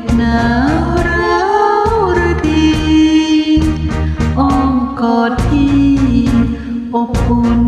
บหนาวร้าวรดีอ้อมกอดที่อบอุ่น